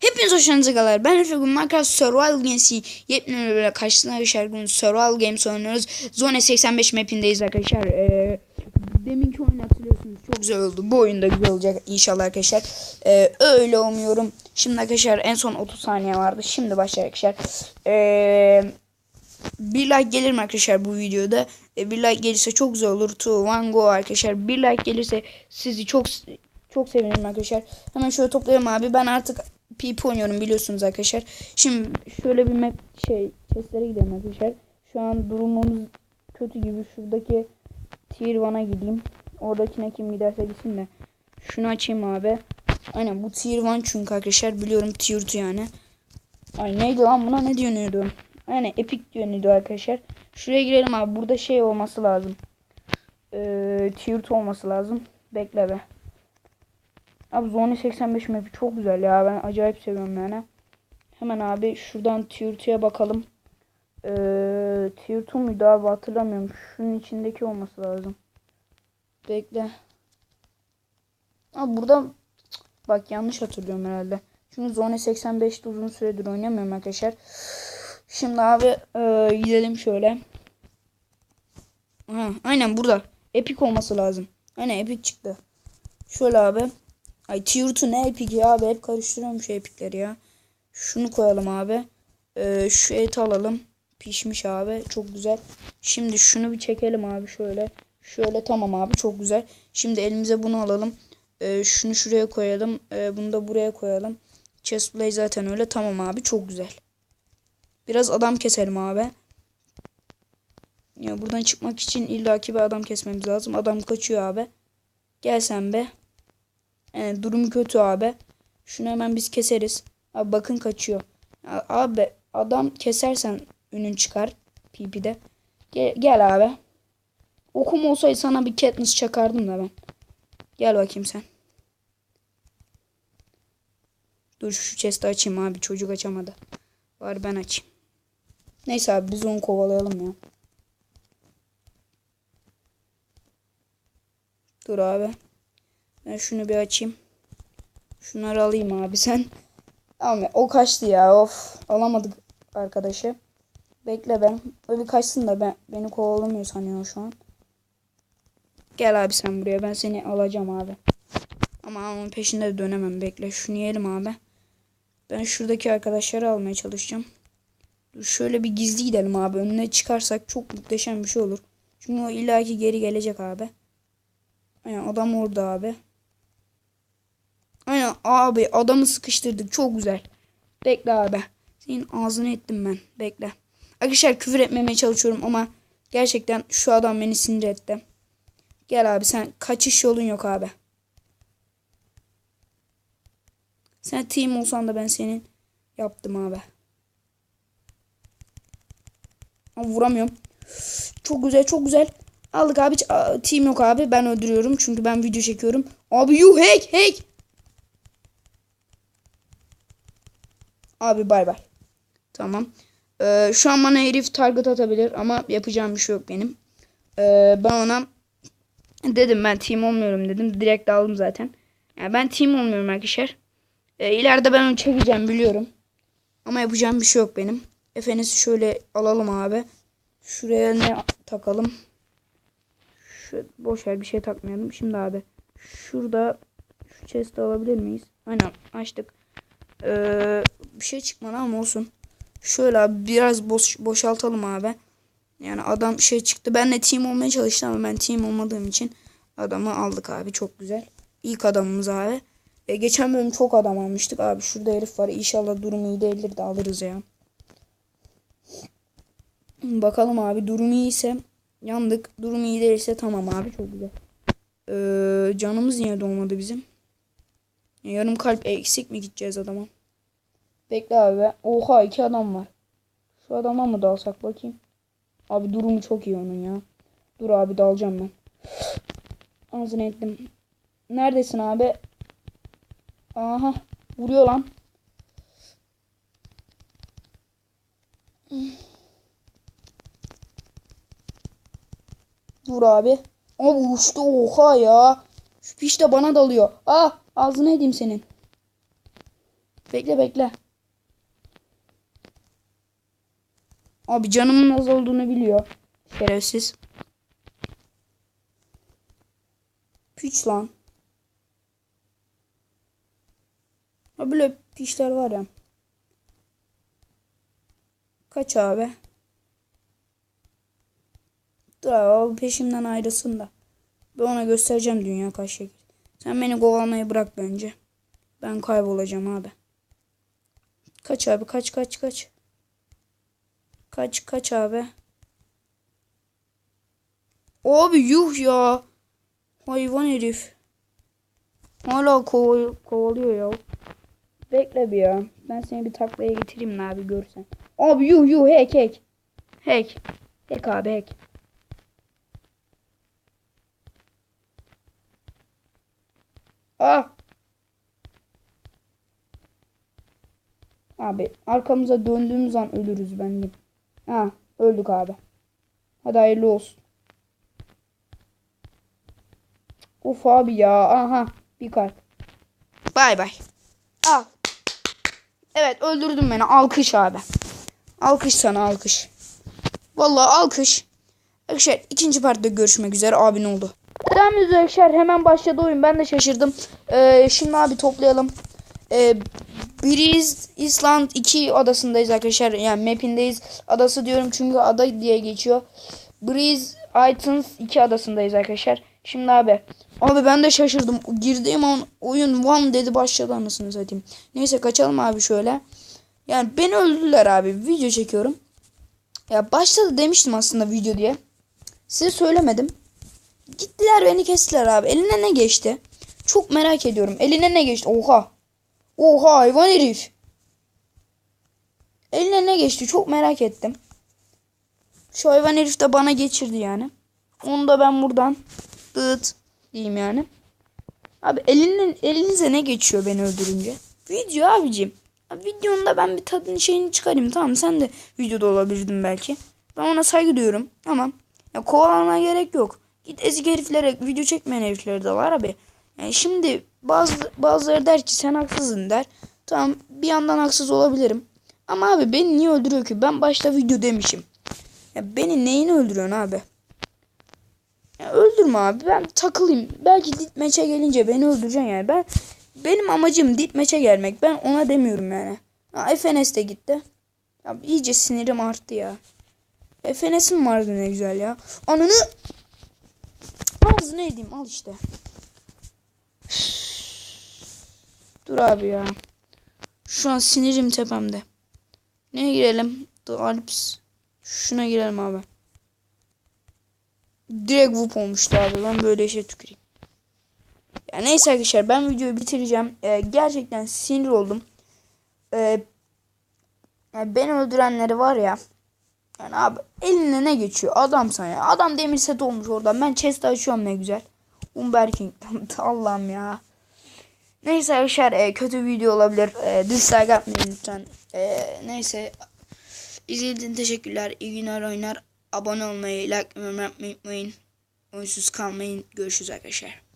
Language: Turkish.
Hepiniz hoş geldiniz arkadaşlar. Ben Efe Gün Minecraft Survival Games'i yepyeni böyle karşısına arkadaşlar gün Survival Games oynuyoruz. Zone 85 mapindeyiz arkadaşlar. Ee, deminki oyunu hatırlıyorsunuz. Çok güzel oldu. Bu oyunda güzel olacak inşallah arkadaşlar. Ee, öyle umuyorum. Şimdi arkadaşlar en son 30 saniye vardı. Şimdi başlar arkadaşlar. Ee, bir like gelir mi arkadaşlar bu videoda? Ee, bir like gelirse çok güzel olur. To one go arkadaşlar. Bir like gelirse sizi çok çok sevinirim arkadaşlar. Hemen şöyle toplayalım abi. Ben artık PP oynuyorum biliyorsunuz arkadaşlar. Şimdi şöyle bir map şey chestlere gidelim arkadaşlar. Şu an durumumuz kötü gibi. Şuradaki tier 1'a gideyim. Oradakine kim giderse gitsin de. Şunu açayım abi. Aynen bu tier 1 çünkü arkadaşlar biliyorum tier 2 yani. Ay neydi lan buna ne diyordu? Aynen epic diyordu arkadaşlar. Şuraya girelim abi. Burada şey olması lazım. Ee, tier 2 olması lazım. Bekle be. Abi Zone 85 map'i çok güzel ya. Ben acayip seviyorum yani. Hemen abi şuradan tier 2'ye bakalım. Ee, tier 2 muydu abi hatırlamıyorum. Şunun içindeki olması lazım. Bekle. Abi burada bak yanlış hatırlıyorum herhalde. Çünkü Zone 85'te uzun süredir oynamıyorum arkadaşlar. Şimdi abi e, gidelim şöyle. Aha, aynen burada. Epic olması lazım. Aynen epic çıktı. Şöyle abi. Ay tier 2 ne epic ya abi hep karıştırıyorum şu epikleri ya. Şunu koyalım abi. Ee, şu eti alalım. Pişmiş abi çok güzel. Şimdi şunu bir çekelim abi şöyle. Şöyle tamam abi çok güzel. Şimdi elimize bunu alalım. Ee, şunu şuraya koyalım. Ee, bunu da buraya koyalım. Chestplay zaten öyle tamam abi çok güzel. Biraz adam keselim abi. Ya buradan çıkmak için illaki bir adam kesmemiz lazım. Adam kaçıyor abi. Gel sen be. Yani durum kötü abi. Şunu hemen biz keseriz. Abi bakın kaçıyor. Abi adam kesersen ünün çıkar. PP'de. Gel, gel abi. Okum olsaydı sana bir Katniss çakardım da ben. Gel bakayım sen. Dur şu chest'i açayım abi. Çocuk açamadı. Var ben açayım. Neyse abi biz onu kovalayalım ya. Dur abi. Ben şunu bir açayım. Şunları alayım abi sen. Tamam o kaçtı ya of. Alamadık arkadaşı. Bekle ben. O kaçsın da ben beni kovalamıyor sanıyor şu an. Gel abi sen buraya ben seni alacağım abi. Ama onun peşinde de dönemem. Bekle şunu yiyelim abi. Ben şuradaki arkadaşları almaya çalışacağım. Dur şöyle bir gizli gidelim abi. Önüne çıkarsak çok muhteşem bir şey olur. Çünkü o illaki geri gelecek abi. Aynen adam orada abi. Aynen abi adamı sıkıştırdık çok güzel. Bekle abi. Senin ağzını ettim ben. Bekle. Arkadaşlar küfür etmemeye çalışıyorum ama gerçekten şu adam beni sinir etti. Gel abi sen kaçış yolun yok abi. Sen team olsan da ben senin yaptım abi. Ama vuramıyorum. Çok güzel çok güzel. Aldık abi. Team yok abi. Ben öldürüyorum. Çünkü ben video çekiyorum. Abi you hack hack. Abi bay bay. Tamam. Ee, şu an bana herif target atabilir ama yapacağım bir şey yok benim. Ee, ben ona dedim ben team olmuyorum dedim. Direkt aldım zaten. Yani ben team olmuyorum arkadaşlar. Ee, ileride ben onu çekeceğim biliyorum. Ama yapacağım bir şey yok benim. Efendim şöyle alalım abi. Şuraya ne takalım? Şu boş ver bir şey takmayalım. Şimdi abi şurada şu chest'i alabilir miyiz? Aynen açtık. Ee, bir şey çıkmadı ama olsun. Şöyle abi biraz boş, boşaltalım abi. Yani adam şey çıktı. Ben de team olmaya çalıştım ama ben team olmadığım için adamı aldık abi. Çok güzel. İlk adamımız abi. E, geçen bölüm çok adam almıştık abi. Şurada herif var. İnşallah durumu iyi değildir de alırız ya. Bakalım abi durum iyiyse yandık. Durum iyi değilse tamam abi çok güzel. Ee, canımız niye dolmadı bizim? Yarım kalp eksik mi gideceğiz adama? Bekle abi. Oha iki adam var. Şu adama mı dalsak bakayım? Abi durumu çok iyi onun ya. Dur abi dalacağım ben. Ağzını ettim. Neredesin abi? Aha. Vuruyor lan. Dur abi. Abi uçtu oha ya. Şu piş de bana dalıyor. Ah ağzını edeyim senin. Bekle bekle. Abi canımın az olduğunu biliyor. Şerefsiz. Piç lan. Ha böyle piçler var ya. Kaç abi? Dur abi peşimden ayrılsın da. Ben ona göstereceğim dünya kaç şekil. Sen beni kovalamayı bırak bence. Ben kaybolacağım abi. Kaç abi kaç kaç kaç. Kaç kaç abi. Abi yuh ya. Hayvan herif. Hala kov kovalıyor ya. Bekle bir ya. Ben seni bir taklaya getireyim mi abi görsen. Abi yuh yuh hack hack. Hack. Hack abi hack. Ah. Abi arkamıza döndüğümüz an ölürüz bence. Ha öldük abi. Hadi hayırlı olsun. Of abi ya. Aha bir kalp. Bay bay. Al. Evet öldürdün beni. Alkış abi. Alkış sana alkış. Vallahi alkış. Arkadaşlar ikinci partide görüşmek üzere. Abi ne oldu? Devam ediyoruz arkadaşlar. Hemen başladı oyun. Ben de şaşırdım. Ee, şimdi abi toplayalım. Ee, Breeze Island 2 adasındayız arkadaşlar. Yani map'indeyiz. Adası diyorum çünkü ada diye geçiyor. Breeze Items 2 adasındayız arkadaşlar. Şimdi abi. Abi ben de şaşırdım. Girdiğim an oyun one dedi başladı anasını satayım. Neyse kaçalım abi şöyle. Yani beni öldürdüler abi. Video çekiyorum. Ya başladı demiştim aslında video diye. Size söylemedim. Gittiler beni kestiler abi. Eline ne geçti? Çok merak ediyorum. Eline ne geçti? Oha. Oha hayvan herif. Eline ne geçti? Çok merak ettim. Şu hayvan herif de bana geçirdi yani. Onu da ben buradan dıt diyeyim yani. Abi elinin elinize ne geçiyor beni öldürünce? Video abicim. Abi videonun ben bir tadını şeyini çıkarayım. Tamam sen de videoda olabilirdin belki. Ben ona saygı duyuyorum ama ya kovalamaya gerek yok. Git ezik heriflere video çekmeyen herifler de var abi. Yani şimdi bazı bazıları der ki sen haksızsın der. Tamam bir yandan haksız olabilirim. Ama abi beni niye öldürüyor ki? Ben başta video demişim. Ya beni neyini öldürüyorsun abi? Ya öldürme abi. Ben takılayım. Belki dit meçe gelince beni öldüreceksin yani. Ben benim amacım dit meçe gelmek. Ben ona demiyorum yani. Ha, FNS de gitti. Ya iyice sinirim arttı ya. FNS'im vardı ne güzel ya. Ananı Ağzını edeyim al işte. Dur abi ya. Şu an sinirim tepemde. Neye girelim? The Alps. Şuna girelim abi. Direkt whoop olmuştu abi. Ben böyle işe tüküreyim. Ya neyse arkadaşlar ben videoyu bitireceğim. Ee, gerçekten sinir oldum. Ee, beni öldürenleri var ya. Yani abi eline ne geçiyor? Adam sana ya. Adam demir set olmuş oradan. Ben chest açıyorum ne güzel. Umberking. Allah'ım ya. Neyse arkadaşlar e, kötü video olabilir. E, dislike atmayın lütfen. E, neyse. İzlediğiniz teşekkürler. İyi günler oynar. Abone olmayı, like yapmayı unutmayın. Oyunsuz kalmayın. Görüşürüz arkadaşlar.